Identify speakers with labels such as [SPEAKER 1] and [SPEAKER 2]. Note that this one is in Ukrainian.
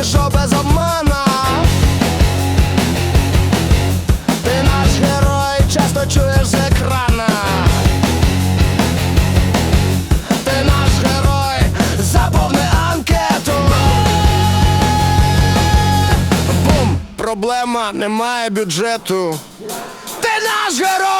[SPEAKER 1] ти що без обмана, ти наш герой, часто чуєш з екрана, ти наш герой, заповни анкету. Проблема немає бюджету. Ти наш герой!